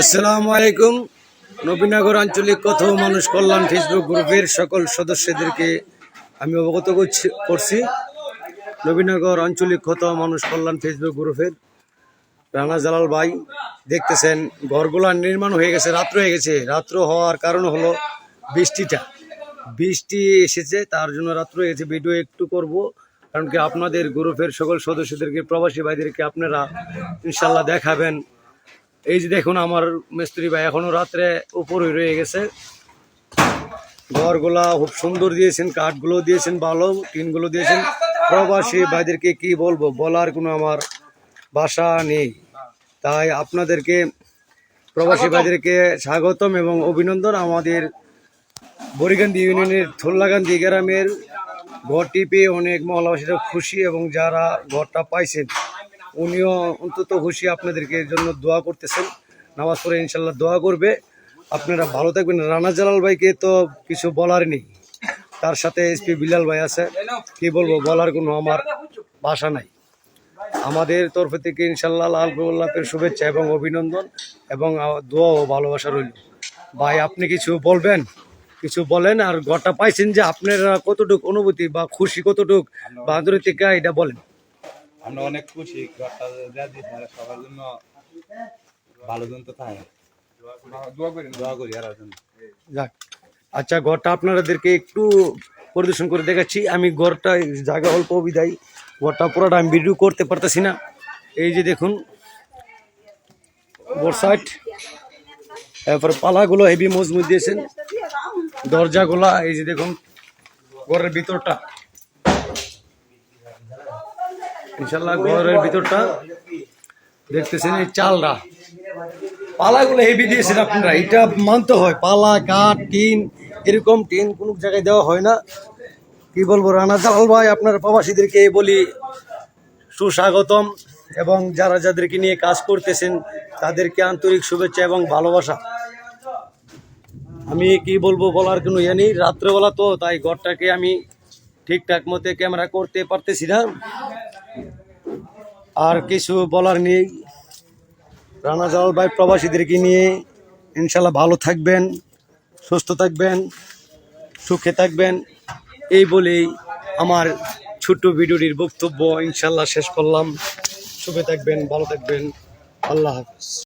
আসসালামু আলাইকুম। নবীনগর আঞ্চলিক কথ মানুষ কল্যাণ ফেসবুক গ্রুপের সকল সদস্যদেরকে আমি অবগত করছি করছি। নবীনগর আঞ্চলিক কথ মানুষ কল্যাণ ফেসবুক গ্রুপের রানা জালাল ভাই দেখতেছেন, ঘরগুলা নির্মাণ হয়ে গেছে, রাত্র হয়ে গেছে। রাত্র হওয়ার কারণ হলো বৃষ্টিটা। বৃষ্টি এসেছে, তার জন্য রাত্র হয়ে গেছে। ভিডিও একটু করব, কারণ কি আপনাদের গ্রুপের সকল সদস্যদেরকে, প্রবাসী ভাইদেরকে আপনারা ইনশাল্লাহ দেখাবেন। এই যে দেখুন আমার মিস্ত্রি ভাই এখনও রাত্রে উপরে রয়ে গেছে। ঘরগুলা খুব সুন্দর দিয়েছেন কাঠগুলো দিয়েছেন ভালো টিনগুলো দিয়েছেন। প্রবাসী ভাইদেরকে কি বলব বলার কোনো আমার ভাষা নেই। তাই আপনাদেরকে প্রবাসী ভাইদেরকে স্বাগতম এবং অভিনন্দন। আমাদের বরিগান্দি ইউনিয়নের থোল্লাগান্দি গ্রামের ঘরটি পেয়ে অনেক মহলাবাসীরা খুশি এবং যারা ঘরটা পাইছেন উনিও অন্তত খুশি আপনাদেরকে এর জন্য দোয়া করতেছেন। নামাজ পড়ে ইনশাল্লাহ দোয়া করবে। আপনারা ভালো থাকবেন। রানা জালাল ভাইকে তো কিছু বলার নেই। তার সাথে এসপি বিলাল ভাই আছে। কি বলব, বলার কোনো আমার ভাষা নাই। আমাদের তরফ থেকে ইনশাল্লাহ লাল গোল্লাপের শুভেচ্ছা এবং অভিনন্দন এবং দোয়া ও ভালোবাসা রইল। ভাই, আপনি কিছু বলবেন? কিছু বলেন আর ঘরটা পাইছেন যে আপনারা কতটুক অনুভূতি বা খুশি কতটুক বা আন্তরিক এটা বলেন। আমরা অনেক খুশি ঘরটা দিয়েছি সবার জন্য ভালো জন তো থাকে। দোয়া করি দোয়া করি আর জন্য। যাক। আচ্ছা ঘরটা আপনাদেরকে একটু পরিদর্শন করে দেখাচ্ছি। আমি ঘরটা জায়গা অল্প বিদায়। ঘরটা পুরোটা আমি ভিডিও করতে পারতেছি না। এই যে দেখুন সাইড তারপর পালাগুলো হেভি মজবুত দিয়েছেন। দরজাগুলা এই যে দেখুন ঘরের ভিতরটা। ইনশাল্লাহ ঘরের ভিতরটা দেখতেছেন এই চালটা পালাগুলো হেভি দিয়েছেন আপনারা। এটা মানতে হয়, পালা, কাঠ, টিন, এরকম টিন কোনো জায়গায় দেওয়া হয় না। কি বলব, রানা জালাল ভাই, আপনার প্রবাসীদেরকে বলি, সুস্বাগতম। এবং যারা যাদেরকে নিয়ে কাজ করতেছেন, তাদেরকে আন্তরিক শুভেচ্ছা এবং ভালোবাসা। আমি কি বলব বলার কোনো ইয়ে নেই। রাত্রেবেলা তো, তাই ঘরটাকে আমি ঠিকঠাক মতে ক্যামেরা করতে পারতেছি না। আর কিছু বলার নেই। রানা জালাল ভাই প্রবাসীদেরকে নিয়ে ইনশাল্লাহ ভালো থাকবেন, সুস্থ থাকবেন, সুখে থাকবেন। এই বলেই আমার ছোট্ট ভিডিওটির বক্তব্য ইনশাল্লাহ শেষ করলাম। সুখে থাকবেন, ভালো থাকবেন। আল্লাহ হাফিজ।